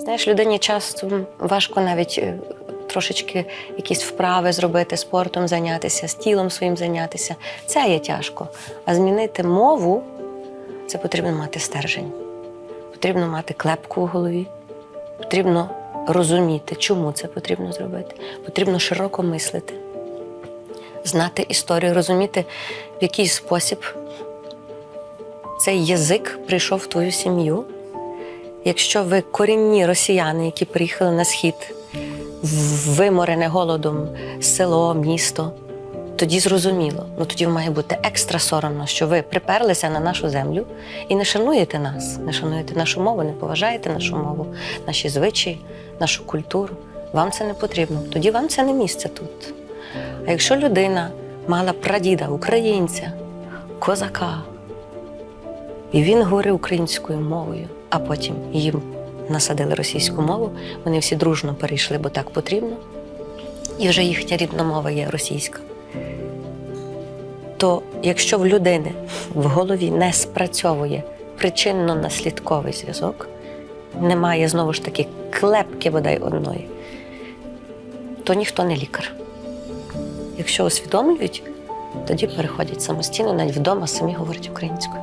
Знаєш, людині часто важко навіть е, трошечки якісь вправи зробити, спортом зайнятися, з тілом своїм зайнятися. Це є тяжко. А змінити мову це потрібно мати стержень, потрібно мати клепку в голові, потрібно розуміти, чому це потрібно зробити. Потрібно широко мислити, знати історію, розуміти, в який спосіб цей язик прийшов в твою сім'ю. Якщо ви корінні росіяни, які приїхали на схід, виморене голодом село, місто, тоді зрозуміло. Ну тоді має бути екстра соромно, що ви приперлися на нашу землю і не шануєте нас, не шануєте нашу мову, не поважаєте нашу мову, наші звичаї, нашу культуру. Вам це не потрібно. Тоді вам це не місце тут. А якщо людина мала прадіда, українця, козака, і він говорив українською мовою, а потім їм насадили російську мову. Вони всі дружно перейшли, бо так потрібно. І вже їхня рідна мова є російська. То якщо в людини в голові не спрацьовує причинно-наслідковий зв'язок, немає знову ж таки клепки бодай одної, то ніхто не лікар. Якщо усвідомлюють, тоді переходять самостійно, навіть вдома самі говорять українською.